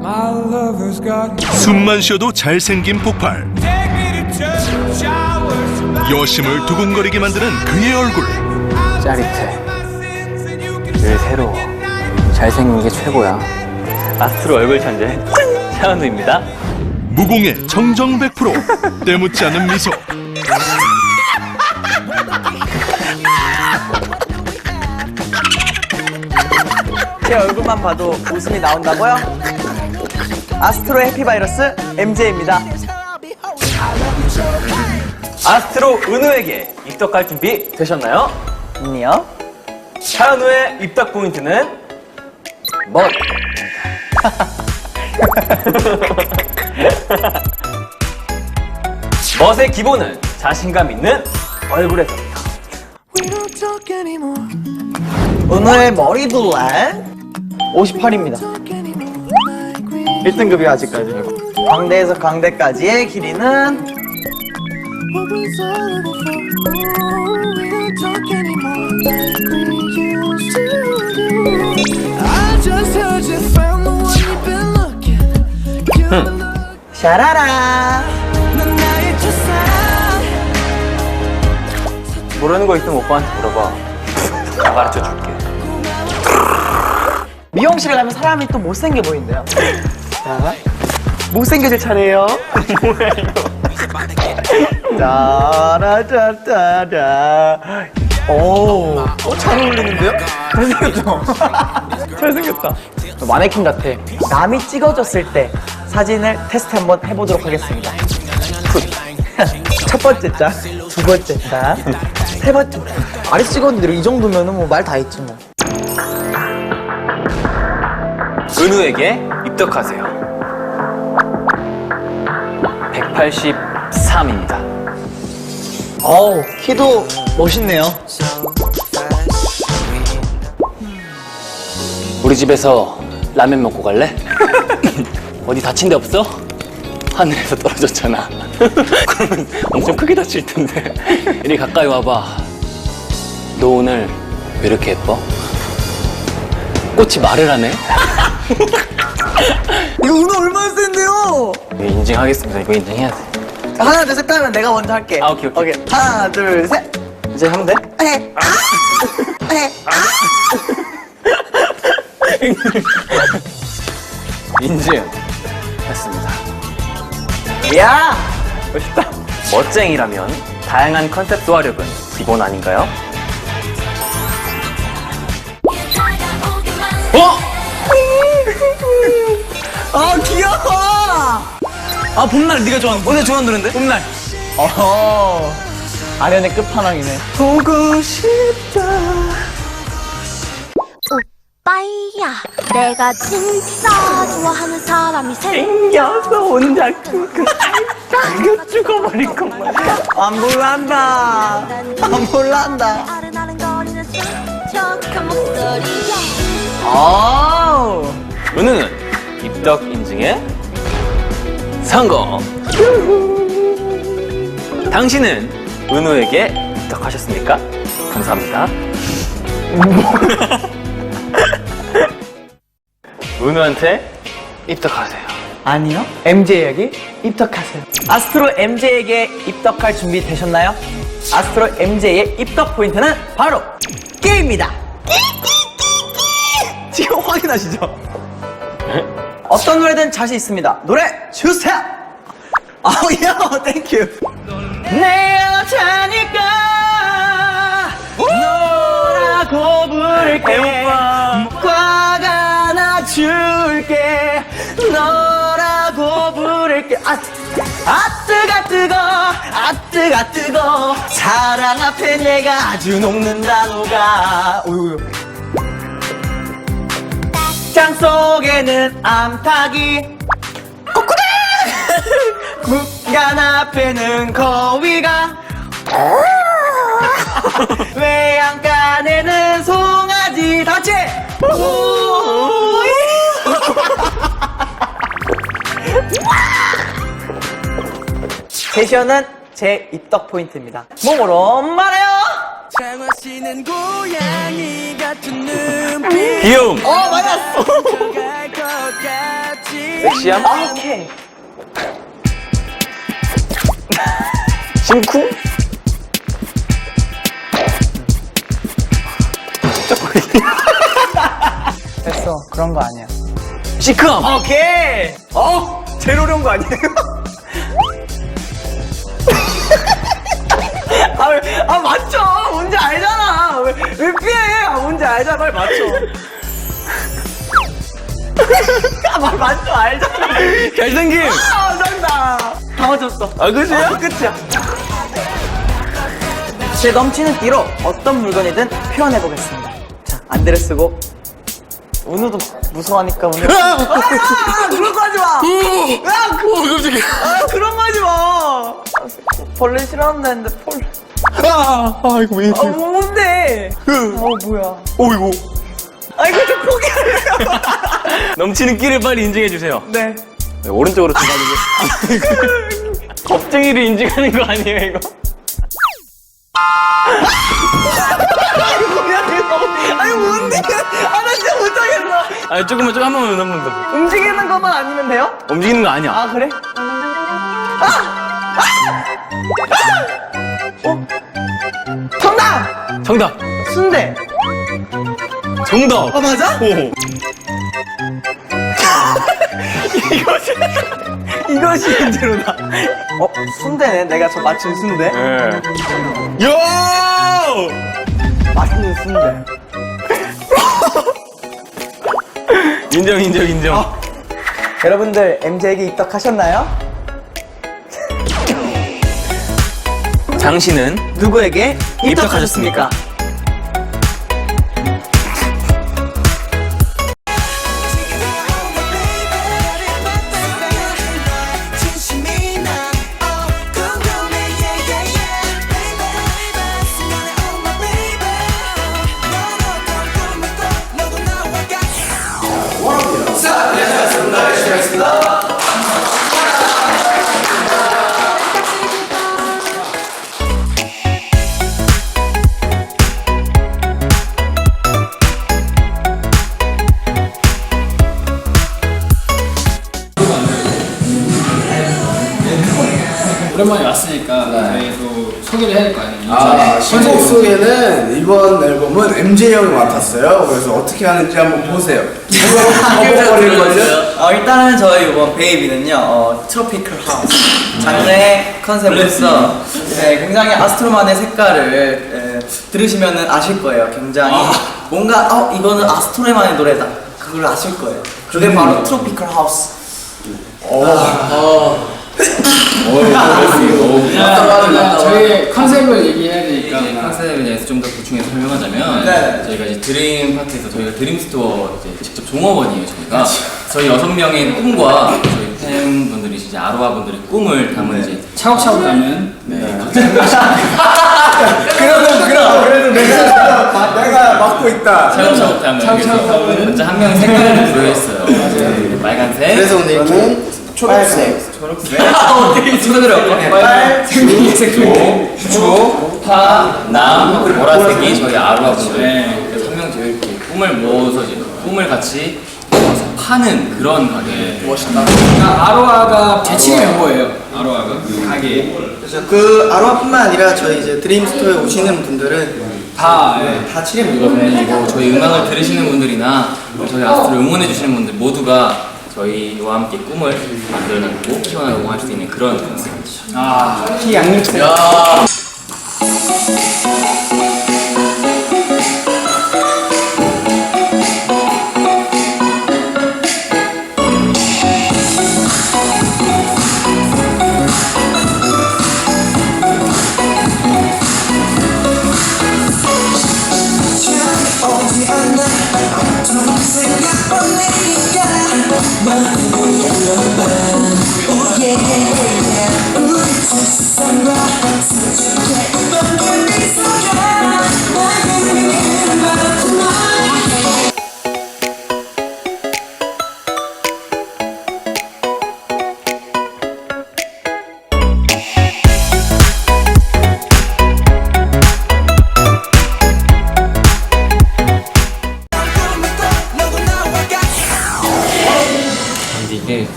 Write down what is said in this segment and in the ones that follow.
My lover's got 숨만 쉬어도 잘생긴 폭발 여심을 두근거리게 만드는 그의 얼굴 짜릿해. 늘 새로워. 잘생긴 게 최고야. 아스트로 얼굴 천재 차은우입니다. 무공의 정정 100% 때묻지 않은 미소 제 얼굴만 봐도 웃음이 나온다고요? 아스트로 해피바이러스 MJ입니다. 아스트로 은우에게 입덕할 준비 되셨나요? 아니요. 차은우의 입덕 포인트는 멋. 멋의 기본은 자신감 있는 얼굴에서부터. 은호의 머리 둘레 58입니다. 1등급이 아직까지. 광대에서 광대까지의 길이는 샤라라. 모르는 거 있으면 오빠한테 물어봐. 다 가르쳐 줄게. 미용실 가면 사람이 또 못생겨 보인대요. 자, 못생겨질 차례예요. 뭐야 이거? 짜라짜짜라. 오, 어, 잘 어울리는데요? 잘생겼죠? 잘생겼다. 마네킹 같아. 남이 찍어줬을 때 사진을 테스트 한번 해보도록 하겠습니다. 첫 번째 짝, 두 번째 짝, 세 번째 짝. 아래 찍었는데 이 정도면은 뭐 말 다 했지 뭐. 은우에게 입덕하세요. 183입니다. 어우, 키도 멋있네요. 우리 집에서 라면 먹고 갈래? 어디 다친 데 없어? 하늘에서 떨어졌잖아. 그러면 엄청 크게 다칠 텐데. 이리 가까이 와봐. 너 오늘 왜 이렇게 예뻐? 꽃이 말을 하네? 이거 은호 얼마나 센데요? 이거 인증하겠습니다. 이거 인증해야 돼. 하나, 둘, 셋 하면 내가 먼저 할게. 아, 오케이, 오케이. 하나, 둘, 셋. 이제 하면 돼? 해. 해. 인증. 했습니다. 야! 멋있다. 멋쟁이라면 다양한 컨셉 소화력은 기본 아닌가요? 아, 귀여워! 아, 봄날 네가 좋아하는 오늘 좋아하는 노래인데? 봄날. 어허. 아련의 끝판왕이네. 보고 싶다. 오빠야 내가 진짜 좋아하는 사람이 생 생겨서 혼자 앓다 죽어버릴 것만. 안 몰란다. 안 몰란다. 아른아른거리는 촉촉한 목소리야 아우. 은우는 입덕 인증에 성공. 당신은 은우에게 입덕하셨습니까? 감사합니다. 은우한테 입덕하세요. 아니요. MJ에게 입덕하세요. 아스트로 MJ에게 입덕할 준비 되셨나요? 아스트로 MJ의 입덕 포인트는 바로 게임입니다. 지금 확인하시죠? 어떤 노래든 자신 있습니다. 노래 주세요. 아우 야, 땡큐. 내 여자니까 너라고 부를게. 과가 나 줄게. 너라고 부를게. 아, 아 뜨가 뜨거, 아 뜨가 뜨거. 사랑 앞에 내가 아주 녹는다 녹아. 오유. 장 속에는 암탉이 꼬꾸리 무간 앞에는 거위가 외양간에는 송아지 다치 세션은 제 입덕 포인트입니다 몸으로 말해요 장화시는 고양이 같은 눈빛. 귀여움. 어 맞았어 갈것 섹시함? 아, 오케이. 심쿵? 됐어. 그런 거 아니야. 시크함? 오케이. 어? 제일 어려운 거 아니에요? 아, 왜, 아 맞죠? 뭔지 알잖아. 왜, 왜 피해? 아 뭔지 알잖아. 빨리 맞춰. 아, 말 맞죠? 알잖아. 잘생김! 아, 정답. 다 맞췄어. 아, 그치야? 아, 끝이야. 제 넘치는 끼로 어떤 물건이든 표현해 보겠습니다. 자, 안대를 쓰고 은우도 무서워하니까 오늘. 아, 그런 거 하지 마. 야, 그, 어, 깜짝이야. 아, 그런 거 하지 마. 아, 벌레 싫어한다는데 폴. 아, 아, 이거 왜 아, 뭔데? 어, 뭐야? 어, 이거. 아, 이거 좀 포기하래요. 넘치는 끼를 빨리 인증해 주세요. 네. 네, 오른쪽으로 좀 가지고. 겁쟁이를 인증하는 거 아니에요, 이거? 아니, 뭔데? 아, 나 진짜 못하겠어. 아, 조금만, 조금 한 번만, 한 번 더. 움직이는 것만 아니면 돼요? 움직이는 거 아니야. 아, 그래? 아! 아! 어? 정답! 정답! 순대. 정답! 아, 맞아? 오. 이것이 이것이 문제로다. 어 순대네. 내가 저 맞춘 순대. 네. 야! 맛있는 순대. 인정, 인정, 인정. 여러분들 MJ에게 입덕하셨나요? 당신은 누구에게 입덕하셨습니까? 오랜만에 왔으니까 저희도 소개를 해야 될 거 아니에요. 아, 신곡 소개는 이번 앨범은 MJ 형이 맡았어요. 그래서 어떻게 하는지 한번 보세요. 버벅거릴걸요? 어, 일단은 저희 이번 베이비는요, 어, 트로피컬 하우스. 장르의 컨셉으로서 네, 굉장히 아스트로만의 색깔을 예, 들으시면 아실 거예요. 굉장히 뭔가, 어, 이거는 아스트로만의 노래다. 그걸 아실 거예요. 그게 바로 트로피컬 하우스. 자, 저희 컨셉을 얘기해야 되니까. 이제 컨셉에 대해서 좀 더 보충해서 설명하자면 네. 저희가 이제 드림 파트에서 저희가 드림 스토어 이제 직접 종업원이에요 저희가. 저희 여섯 명의 꿈과 저희 팬분들이 이제 아로하 분들의 꿈을 담은 이제 차곡차곡 담은 네. 그래도, 그래도, 그래도 내가, 내가 맡고 있다. 차곡차곡 담은 차곡차곡 그래서 담은 각자 한 명의 색깔을 부여했어요. 네, 빨간색. 그래서 오늘 이렇게 초록색. 초록색. 어떻게 순서대로 할까? 생명색 그리고 주, 파, 남, 보라색이. 저희 아로하 분들 그래서 한명 저희 이렇게 꿈을 모아서 이제 꿈을 같이 모아서 파는 그런 가게. 멋있다. 그러니까 아로하가 제7의 멤버예요. 아로하가? 그 가게에 그래서 그 아로하뿐만 아니라 저희 이제 드림스토어에 오시는 분들은 다 예. 다 칠해 그리고 저희 음악을 들으시는 분들이나 저희 아스트를 응원해 주시는 분들 모두가 저희와 함께 꿈을 만들어내고 키워나가고 할 수 있는 그런 컨셉입니다. 아, 키 양육생. 둘이서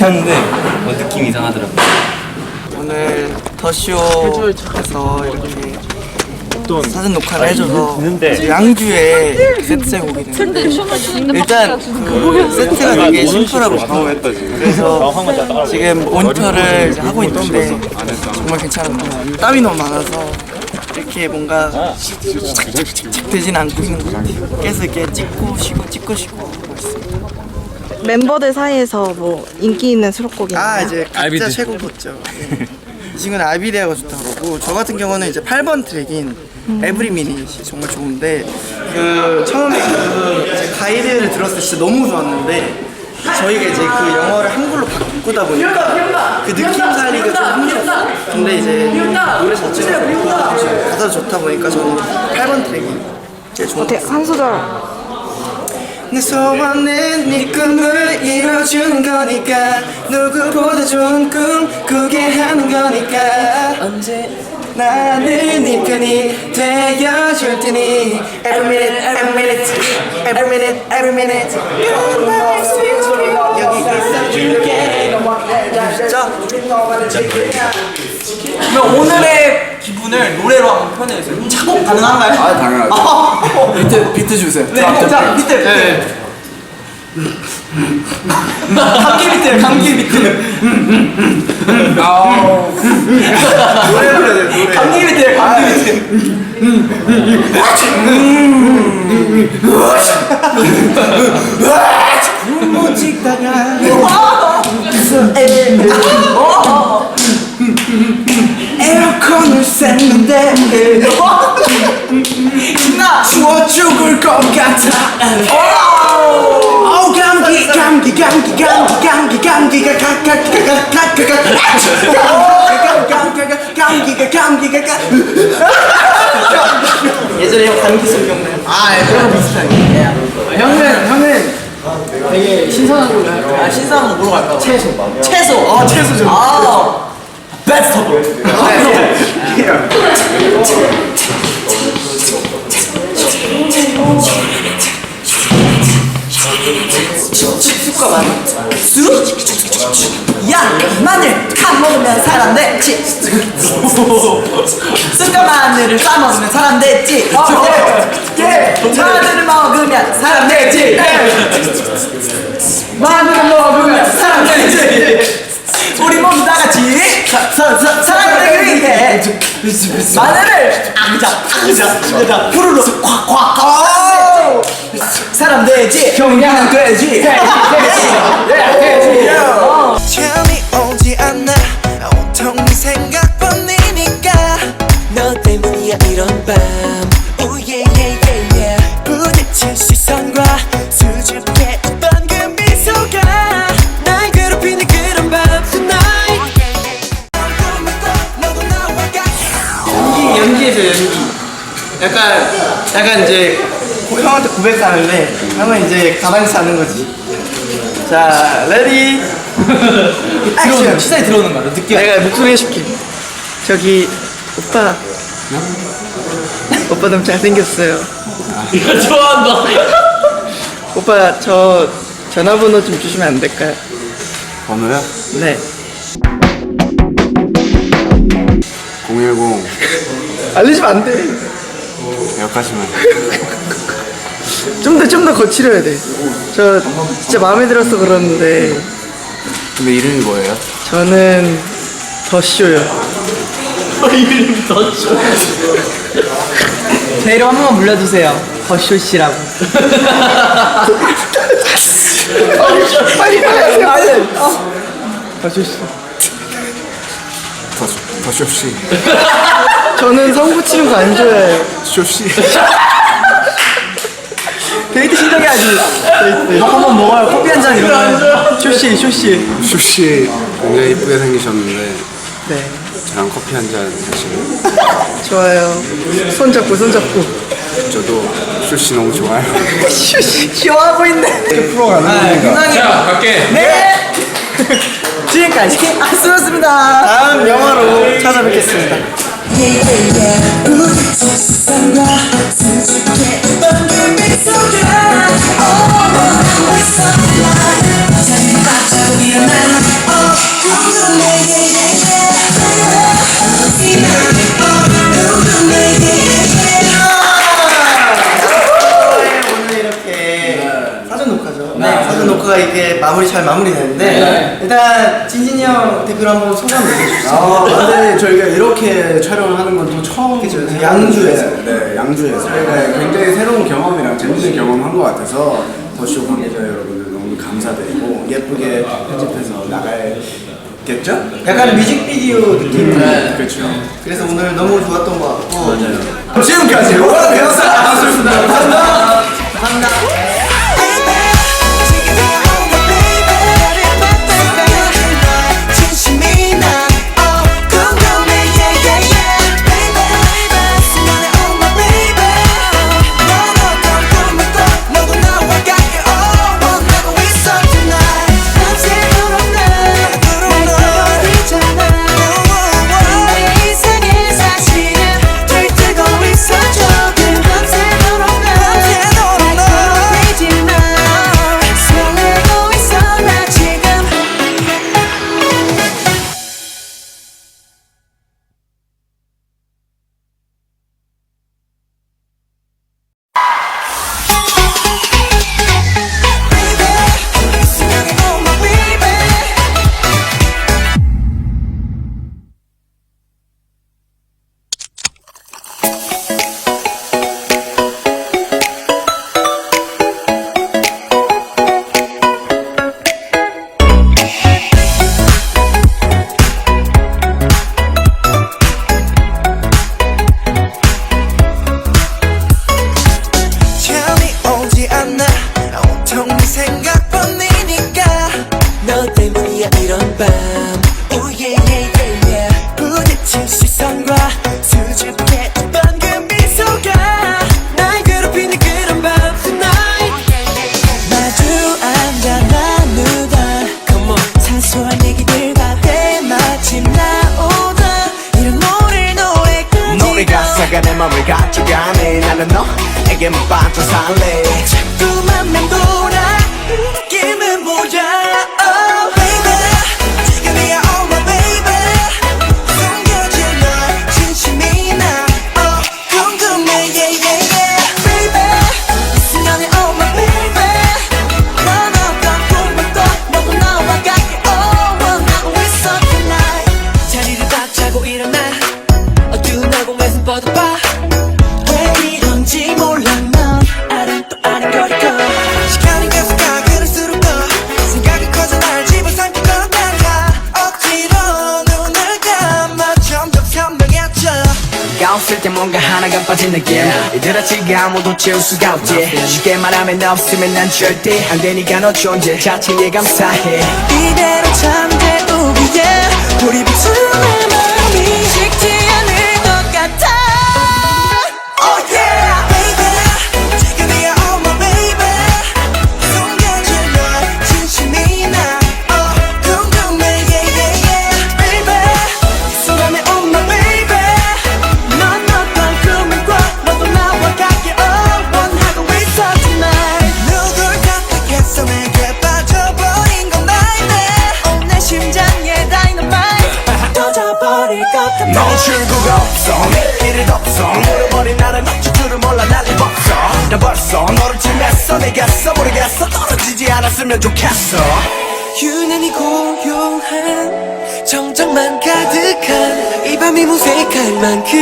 이렇게 하는데 어, 느낌이 이상하더라고요. 오늘 더쇼에서 이렇게 사진 녹화를 해줘서 이제 양주에 세트장 오게 됐는데 일단 그 세트가 되게 심플하고 좋아요. 그래서 지금 모니터를 이제 하고 있는데 정말 괜찮은 것 같아요. 땀이 너무 많아서 이렇게 뭔가 착착착착 되진 않고 있는 것 같아요. 계속 이렇게 찍고 쉬고 찍고 쉬고 하고 있어요. 멤버들 사이에서 뭐 인기 있는 수록곡이 아 있나요? 이제 각자 최고기 있죠. 예. 이 친구는 아비데아가 좋다 그러고 저 같은 경우는 이제 8번 트랙인 에브리 미닛이 정말 좋은데 그 처음에 그 이제 가이드를 들었을 때 진짜 너무 좋았는데 저희가 이제 그 영어를 한글로 바꾸다 보니까 그 느낌 살리기가 좀 힘들었어요. 근데 이제 노래 자체가 가사도 좋다 보니까 저는 8번 트랙이 제일 좋은 것 어떻게 한 소절 내 소원은 네 꿈을 이뤄주는 거니까. 누구보다 좋은 꿈 꾸게 하는 거니까. 언제 나는 네 편이 되어줄 테니 Every minute, every minute, every minute, every minute 여기 있어줄게 진짜 그러면 오늘의 기분을 노래로 한번 표현해주세요. 작곡 가능한가요? 아 당연하죠. 비트 비트 주세요. 네, 자, 비트. 네. 감기 비트, 감기 비트. 노래 불러야 돼 노래. 감기 비트, 감기 비트. 못 찍다가 에어컨을 쐈는데 추워 죽을 것 같아 어 감기 감기 감기 감기 감기 감기가 가가가가가가가 감기가 감기가 가 예전에 형 감기 속 기억나요? 아 그런 비슷하게 형은 형은 되게 신선한 걸로 할까요? 아 신선한 거 뭐로 갈까요? 채소. 채소. 아 채소 좀 아, 베스터블 마늘 칸 먹으면 사람 됐지 쑥과 마늘을 싸 먹으면 사람 됐지 마늘을 먹으면 사람 됐지 마늘을 먹으면 사람 되지 우리 모두 다 같이 사, 사, 사, 위해. 마늘을 아그자 아그자. 아그자. 후루룩 콱콱 사람 되지 경량 되지. 잠이 오지 않아 이런 밤. 오예예예예 부딪힌 시선과 수줍게 웃던 그 미소가 날 괴롭히는 그런 밤. Tonight. 연기 연기해줘 연기. 약간 약간 이제 고- 형한테 고백하는데 형은 이제 가만히 사는 거지. 자 레디. 액션 시선이 들어오는 거야. 느낌. 내가 목소리 해줄게. 저기 오빠 오빠 너무 잘생겼어요 이거 좋아한다. 오빠 저 전화번호 좀 주시면 안 될까요? 번호요? 네010 알려주면 안돼 기억하시면 좀 더 좀 더 거칠어야 돼 저 진짜 마음에 들어서 그러는데 근데 이름이 뭐예요? 저는 더 쇼요 이름이 더 좋아. 제 이름 한 번만 불러주세요. 더쇼 씨라고. 빨리 가요 더쇼 씨 더, 더 쇼씨. 저는 성부 치는 거 안 좋아해요. 쇼 씨. 데이트 신청해야지. 데이트. 한번 먹어요. 커피 한잔거 쇼씨 쇼씨. 쇼씨 굉장히 이쁘게 생기셨는데. 네 저랑 커피 한 잔 하시면 좋아요. 손 잡고 손 잡고. 저도 쇼씨 너무 좋아요. 쇼씨 좋아하고 있네. 프로가 자, 갈게. 네. 지금까지 아스였습니다. 다음 영화로 찾아뵙겠습니다. yeah, yeah, yeah. 오늘 이렇게 사전 녹화죠. 네. 사전 녹화가 이게 마무리 잘 마무리되는데 일단 진진이 형 대표로 한번 소감 얘기해 아. 근데 저희가 이렇게 촬영을 하는 건 또 처음. 그죠, 양주에서. 네, 양주에서. 네, 굉장히 새로운 경험이랑 재밌는 경험 한 것 같아서 더쇼 관계자 여러분들 너무 감사드리고 예쁘게 편집해서 나가야 겠죠? 약간 뮤직비디오 느낌. 네, 그렇죠. 그래서 오늘 너무 좋았던 것 같고. 지금까지 오라 배웠어 아나운서였습니다. 감사합니다. 감사합니다. 너에게 빠진 느낌 이들아 지금 아무도 채울 수가 없지. 쉽게 말하면 너 없으면 난 절대 안 되니까 너 존재 자체에 감사해. 이대로 잠재우기에 우리 비추는 가득한 이 밤이 무색할 만큼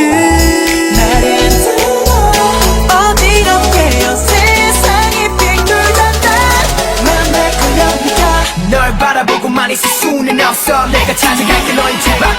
나를 들어 어지럽게요 세상이 빙돌단다. 맘에 걸려 네가 널 바라보고만 있을 수는 없어. 내가 찾아갈게 너의 집앞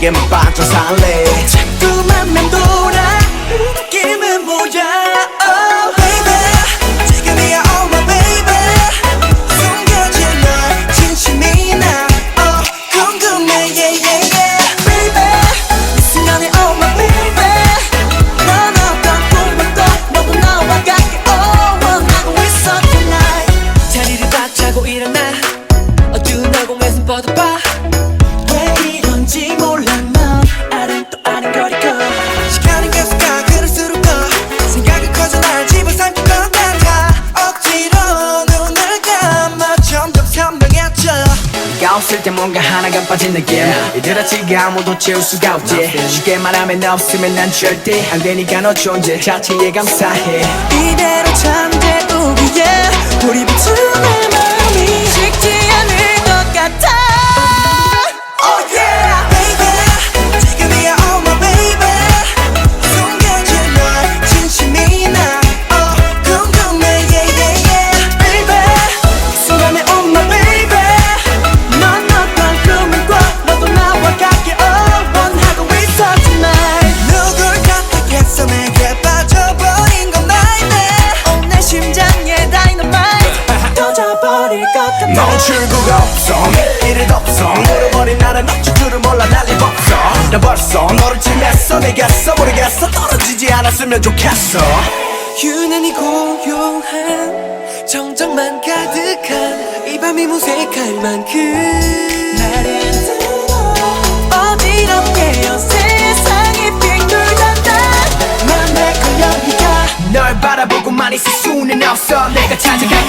너에게만 빠져 살래 하나가 빠진 느낌. 이들아치가 아무도 채울 수가 없지. 쉽게 말하면 너 없으면 난 절대 안 되니까 너 존재 자체에 감사해. 이대로 잠재우기에 우리 내 내겠어 모르겠어. 떨어지지 않았으면 좋겠어. 유난히 고요한 정적만 가득한 이 밤이 무색할 만큼. 나를 들어 어지럽게요 세상이 빙 돌단다. 맘에 걸려 네가 널 바라보고만 있을 수는 없어. 내가 찾아가